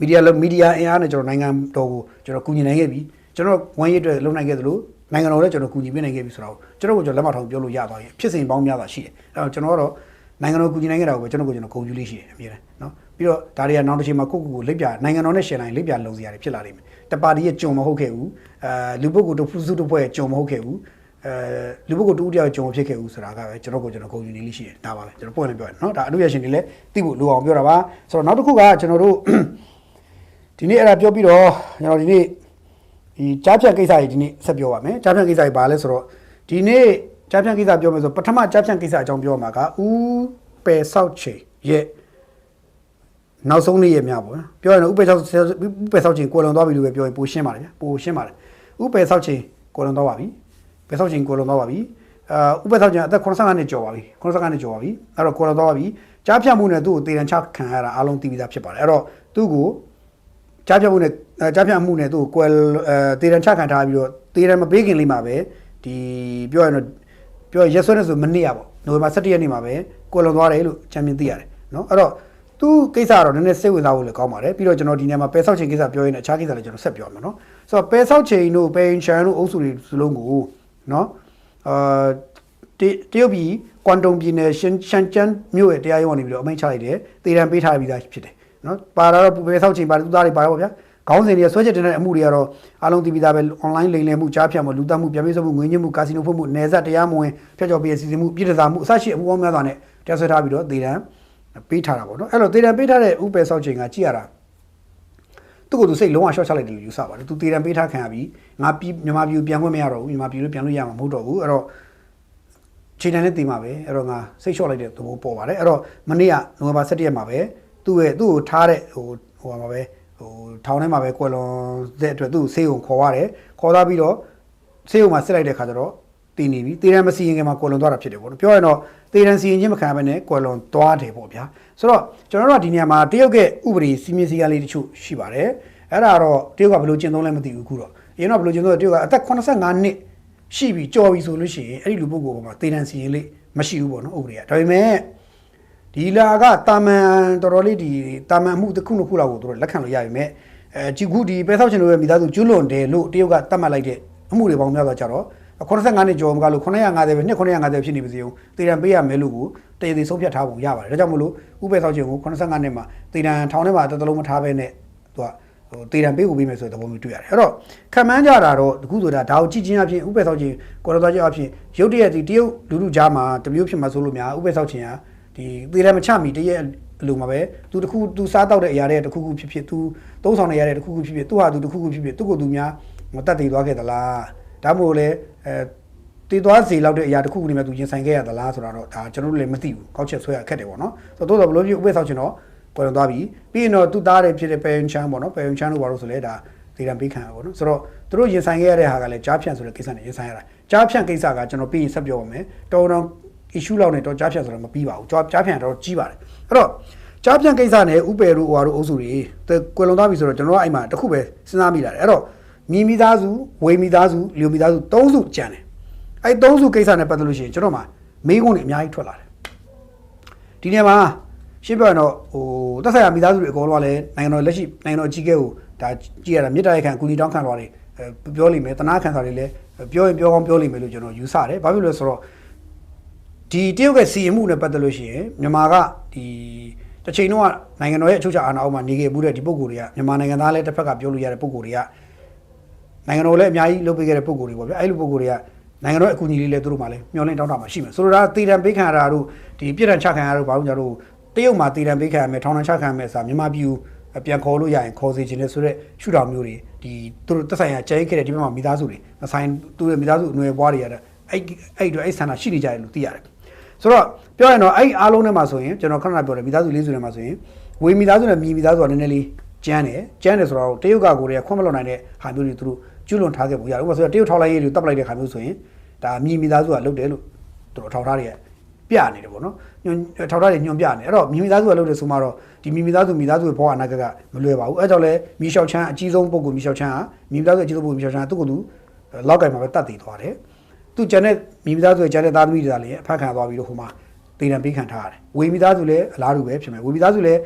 မီဒီယာမီဒီယာအင်အားနဲ့ကျွန်တော်နိုင်ငံတော်ကိုကျွန်တော်ကူညီနိုင်ခဲ့ပြီကျွန်တော်ဝမ်းရည်အတွက်လုံနိုင်ခဲ့သလိုနိုင်ငံတော်လည်းကျွန်တော်ကူညီပေးနိုင်ခဲ့ပြီဆိုတော့ကျွန်တော်ကိုကျွန်တော်လက်မထောင်ပြောလို့ရသွားရင်ဖြစ်စဉ်ပေါင်းများစွာရှိတယ်အဲ့တော့ကျွန်တော်ကတော့နိုင်ငံတော်ကူညီနိုင်ခဲ့တာကိုပဲကျွန်တော်ကိုကျွန်တော်ဂုဏ်ယူလေးရှိတယ်အမြဲတမ်းနော်ပြီးတော့ဒါတွေကနောက်တစ်ချိန်မှာကိုယ့်ကိုယ်ကိုလက်ပြနိုင်ငံတော်နဲ့ရှယ်လိုက်လက်ပြလုံစရာတွေဖြစ်လာလိမ့်မယ်တပါတီရဲ့ကြုံမဟုတ်ခဲ့ဘူးအဲလူပုဂ္ဂိုလ်တို့ဖူးစုတို့ဖွဲ့ကြုံမဟုတ်ခဲ့ဘူးအဲလူပုဂ္ဂိုလ်တူတယောက်ကြုံဖြစ်ခဲ့ဘူးဆိုတာကပဲကျွန်တော်ကိုကျွန်တော်ဂုဏ်ယူနေလေးရှိတယ်ဒါပါပဲကျွန်တော်ပွင့်လည်းပြောရတယ်နော်ဒါအမှုရရှင်တွေလည်းသိဖို့လိုအောင်ပြောတာပါဆိုတော့နောက်တစ်ခုကကျွန်တော်တို့ ဒီနေ့အဲ့ဒါပြောပြီးတော့ကျွန်တော်ဒီနေ့ဒီကြားဖြတ်ကိစ္စကြီးဒီနေ့ဆက်ပြောပါမယ်ကြားဖြတ်ကိစ္စကြီးဘာလဲဆိုတော့ဒီနေ့ကြားဖြတ်ကိစ္စပြောမယ်ဆိုပထမကြားဖြတ်ကိစ္စအကြောင်းပြောမှာကဦးပယ်ဆောက်ချိန်ရဲ့နောက်ဆုံးနေ့ရဲ့များပေါ့နော်ပြောရင်တော့ဥပ္ပယ်ဆောက်ဥပ္ပယ်ဆောက်ချိန်ကိုလွန်သွားပြီလို့ပဲပြောရင်ပိုရှင်းပါတယ်ဗျပိုရှင်းပါတယ်ဥပ္ပယ်ဆောက်ချိန်ကိုလွန်သွားပါပြီပယ်ဆောက်ချိန်ကိုလွန်သွားပါပြီအာဥပ္ပယ်ဆောက်ချိန်အသက်85နှစ်ကျော်ပါပြီ85နှစ်ကျော်ပါပြီအဲ့တော့ကိုလွန်သွားပါပြီကြားဖြတ်မှုနဲ့သူ့ကိုတေတံချခံရတာအားလုံးသိပြီးသားဖြစ်ပါတယ်အဲ့တော့သူ့ကို ကြားဖြတ်မှုနဲ့အဲကြားဖြတ်မှုနဲ့သူ့ကိုကွယ်အဲတေရန်ချခံထားပြီးတော့တေရန်မပေးခင်လေးမှာပဲဒီပြောရရင်တော့ပြောရရက်ဆွဲနေဆိုမနေ့ရပေါ့နိုဝင်ဘာ17ရက်နေ့မှာပဲကွယ်လွန်သွားတယ်လို့ချန်ပီယံသိရတယ်နော်အဲ့တော့သူကိစ္စကတော့နည်းနည်းစိတ်ဝင်စားဖို့လည်းကောင်းပါတယ်ပြီးတော့ကျွန်တော်ဒီနေ့မှာပဲဆောက်ချိန်ကိစ္စပြောရင်းနဲ့အခြားကိစ္စလည်းကျွန်တော်ဆက်ပြောရမှာနော်ဆိုတော့ပဲဆောက်ချိန်တို့ပဲချန်တို့အုပ်စုတွေစလုံးကိုနော်အာတတရုတ်ပြည်ကွမ်တုံပြည်နယ်ရှန်ရှန်ကျန်းမြို့ရဲ့တရားရုံးကနေပြီးတော့အမိန့်ချလိုက်တယ်တေရန်ပေးထားပြီးသားဖြစ်တယ် နော်ပါတာတော့ပဲဆောက်ချိန်ပါသူသားတွေပါတော့ဗျာခေါင်းစဉ်တွေဆွဲချက်တင်တဲ့အမှုတွေကတော့အားလုံးသိပြီးသားပဲ online လိမ်လည်မှုကြားဖြတ်မှုလူသတ်မှုပြန်ပြေးဆွမှုငွေညှစ်မှုကာစီနိုဖွမှုနယ်စပ်တရားမဝင်ဖျက်ချော်ပေးစီစဉ်မှုပြည်ထစာမှုအစရှိအမှုပေါင်းများစွာနဲ့တရားစွဲထားပြီးတော့ဒေတံပေးထားတာပေါ့နော်အဲ့တော့ဒေတံပေးထားတဲ့ဥပယ်ဆောက်ချိန်ကကြည့်ရတာသူ့ကိုယ်သူစိတ်လုံးဝရှော့ချလိုက်တယ်လို့ယူဆပါတယ်သူဒေတံပေးထားခံရပြီးငါပြီးမြန်မာပြည်ပြန်ခွင့်မရတော့ဘူးမြန်မာပြည်လို့ပြန်လို့ရမှာမဟုတ်တော့ဘူးအဲ့တော့ချိန်တန်နဲ့တင်ပါပဲအဲ့တော့ငါစိတ်လျှော့လိုက်တဲ့သဘောပေါ်ပါတယ်အဲ့တော့မနေ့ကနိုဝင်ဘာ17ရက်မှာပဲ သူ့ရဲ့သူ့ကိုထားတဲ့ဟိုဟိုပါပဲဟိုထောင်ထဲမှာပဲကွယ်လွန်တဲ့အတွက်သူ့ကိုဆေးရုံခေါ်ရတယ်ခေါ်သွားပြီးတော့ဆေးရုံမှာစစ်လိုက်တဲ့ခါကျတော့တည်နေပြီတေရန်မစီရင်ခင်မှာကွယ်လွန်သွားတာဖြစ်တယ်ပေါ့နော်ပြောရရင်တော့တေရန်စီရင်ချင်းမခံရဘဲနဲ့ကွယ်လွန်သွားတယ်ပေါ့ဗျာဆိုတော့ကျွန်တော်တို့ကဒီနေရာမှာတရုတ်ရဲ့ဥပဒေစီမင်းစည်းကမ်းလေးတချို့ရှိပါတယ်အဲ့ဒါတော့တရုတ်ကဘယ်လိုကျင့်သုံးလဲမသိဘူးခုတော့အရင်တော့ဘယ်လိုကျင့်သုံးလဲတရုတ်ကအသက်85နှစ်ရှိပြီကြော်ပြီဆိုလို့ရှိရင်အဲ့ဒီလူပုဂ္ဂိုလ်ပေါ်မှာတေတန်စီရင်လေးမရှိဘူးပေါ့နော်ဥပဒေကဒါပေမဲ့ ဒီလာကတာမန်တော်တော်လေးဒီတာမန်မှုတစ်ခုနှစ်ခုလောက်ကိုတို့လက်ခံလို့ရပြီမဲ့အဲကြည့်ခုဒီပဲဆောက်ချင်လို့ရဲ့မိသားစုကျွလွန်တယ်လို့တရုတ်ကတတ်မှတ်လိုက်တဲ့အမှုတွေပေါင်းများစွာကြတော့85နှစ်ကျော်မကလို့950ပဲနှစ်950ဖြစ်နေပါစေဦးတေတန်ပေးရမယ်လို့ကိုတည်တည်ဆုံးဖြတ်ထားပုံရပါတယ်ဒါကြောင့်မလို့ဥပ္ပယ်ဆောက်ချင်ကို85နှစ်မှာတေတန်ထောင်ထဲမှာတစ်သလုံးမထားဘဲနဲ့သူကဟိုတေတံပေးကိုပေးမယ်ဆိုတဲ့သဘောမျိုးတွေ့ရတယ်အဲ့တော့ခံမှန်းကြတာတော့တခုဆိုတာဒါကိုကြည့်ချင်းအဖြစ်ဥပ္ပယ်ဆောက်ချင်းကော်တော်သားချင်းအဖြစ်ရုတ်တရက်ဒီတရုတ်လူလူကြားမှာတမျိုးဖြစ်မှာဆိုလို့များဥပ္ပယ်ဆောက်ချင်းက ဒီတေတံမချမီတရက်အလိုမှာပဲသူတခုသူစားတော့တဲ့အရာတွေတခုခုဖြစ်ဖြစ်သူသုံးဆောင်နေရတဲ့တခုခုဖြစ်ဖြစ်သူဟာသူတခုခုဖြစ်ဖြစ်သူ့ကိုယ်သူများမတတ်တည်သွားခဲ့သလားဒါမှမဟုတ်လေအဲတည်သွားစေလောက်တဲ့အရာတခုခုနေမှသူရင်ဆိုင်ခဲ့ရသလားဆိုတာတော့ဒါကျွန်တော်တို့လည်းမသိဘူးကောက်ချက်ဆွဲရခက်တယ်ပေါ့နော်ဆိုတော့တိုးတော့ဘလို့ပြဥပ္ပယ်ဆောက်ချင်းတော့ပေါ်လွန်သွားပြီပြီးရင်တော့သူ့သားတွေဖြစ်တဲ့ပယ်ယွန်ချမ်းပေါ့နော်ပယ်ယွန်ချမ်းတို့ဘာလို့ဆိုလဲဒါဒေတံပေးခံရပါတော့ဆိုတော့သူတို့ရင်ဆိုင်ခဲ့ရတဲ့ဟာကလည်းကြားဖြန့်ဆိုတဲ့ကိစ္စနဲ့ရင်ဆိုင်ရတာကြားဖြန့်ကိစ္စကကျွန်တော်ပြီးရင်ဆက်ပြောပါမယ်တော်တော် issue လောက်နဲ့တော့ကြားဖြန့်ဆိုတာမပြီးပါဘူးကြားကြားဖြန့်တော့ကြီးပါတယ်အဲ့တော့ကြားဖြန့်ကိစ္စနဲ့ဥပယ်တို့ဟိုဟာတို့အုပ်စုတွေကွယ်လွန်သွားပြီဆိုတော့ကျွန်တော်ကအဲ့မှာတစ်ခုပဲစဉ်းစားမိလာတယ်အဲ့တော့မိမိသားစုဝေမိသားစုလျိုမိသားစုသုံးစုကြံတယ်အဲ့သုံးစုကိစ္စနဲ့ပတ်သက်လို့ရှိရင်ကျွန်တော်မှာမေးခွန်းတွေအများကြီးထွက်လာတယ်ဒီနေရာမှာရှင်းပြရင်တော့ဟိုတက်ဆိုင်ရာမိသားစုတွေအကုန်လုံးကလည်းနိုင်ငံတော်လက်ရှိနိုင်ငံတော်အကြီးအကဲကိုဒါကြည့်ရတာမြေတားရခံအကူအညီတောင်းခံသွားတယ်အဲပြောလိမ့်မယ်တနာခံစာတွေလည်းပြောရင်ပြောကောင်းပြောလိမ့်မယ်လို့ကျွန်တော်ယူဆတယ်ဘာဖြစ်လို့လဲဆိုတော့ ဒီတရုတ်ကစီရင်မှုနဲ့ပတ်သက်လို့ရှိရင်မြန်မာကဒီတစ်ချိန်တော့နိုင်ငံတော်ရဲ့အချုပ်အခြာအာဏာအောက်မှာနေခဲ့မှုတဲ့ဒီပုံကိုယ်တွေကမြန်မာနိုင်ငံသားလည်းတစ်ဖက်ကပြောလို့ရတဲ့ပုံကိုယ်တွေကနိုင်ငံတော်လည်းအများကြီးလုပ်ပေးခဲ့တဲ့ပုံကိုယ်တွေပေါ့ဗျအဲ့လိုပုံကိုယ်တွေကနိုင်ငံတော်အကူအညီလေးလည်းသူတို့မှလည်းမျှော်လင့်တောင်းတာမှရှိမယ်ဆိုတော့ဒါတေတံပေးခံရတာတို့ဒီပြစ်ဒဏ်ချခံရတာတို့ဘာလို့ကြတော့တရုတ်မှာတေတံပေးခံရမယ်ထောင်ဒဏ်ချခံရမယ်ဆိုတာမြန်မာပြည်ကိုပြန်ခေါ်လို့ရရင်ခေါ်စေခြင်းနဲ့ဆိုတော့ရှုထောင်မျိုးတွေဒီသူတို့သက်ဆိုင်ရာကြိုင်းခဲ့တဲ့ဒီဘက်မှာမိသားစုတွေမဆိုင်သူတို့မိသားစုအနွယ်ဘွားတွေရတဲ့အဲ့အဲ့တို့အဲ့ဆန္ဒရှိနေကြတယ်လို့သိရတယ် ဆိုတော့ပြောရင်တော့အဲ့အားလုံးထဲမှာဆိုရင်ကျွန်တော်ခဏခဏပြောတယ်မိသားစုလေးစုထဲမှာဆိုရင်ဝေမိသားစုနဲ့မိမိသားစုကနည်းနည်းလေးကျန်းတယ်ကျန်းတယ်ဆိုတော့တရုတ်ကကိုယ်တွေကခွင့်မလွန်နိုင်တဲ့ဟာမျိုးတွေသူတို့ကျွလွန်ထားခဲ့ပုံရတယ်ဥပမာဆိုတော့တရုတ်ထောက်လိုက်ရေးတွေတပ်ပလိုက်တဲ့ခါမျိုးဆိုရင်ဒါမိမိသားစုကလုပ်တယ်လို့သူတို့ထောက်ထားတွေကပြနေတယ်ပေါ့နော်ညွန်ထောက်ထားတွေညွန်ပြနေအဲ့တော့မိမိသားစုကလုပ်တယ်ဆိုမှတော့ဒီမိမိသားစုမိသားစုရဲ့ဘဝအနာဂတ်ကမလွယ်ပါဘူးအဲ့ကြောင့်လဲမီရှောက်ချန်းအကြီးဆုံးပုံကူမီရှောက်ချန်းကမိမိသားစုအကြီးဆုံးပုံကူမီရှောက်ချန်းကသူ့ကိုယ်သူလောက်ကင်မှာပဲတတ်တည်သွားတယ် သူကျန်တဲ့မိမိသားစုရဲ့ကျန်တဲ့သားသမီးတွေကလည်းအဖက်ခံသွားပြီးတော့ဟိုမှာတေတံပေးခံထားရတယ်ဝေမိသားစုလည်းအလားတူပဲဖြစ်မယ်ဝေမိသားစုလည်း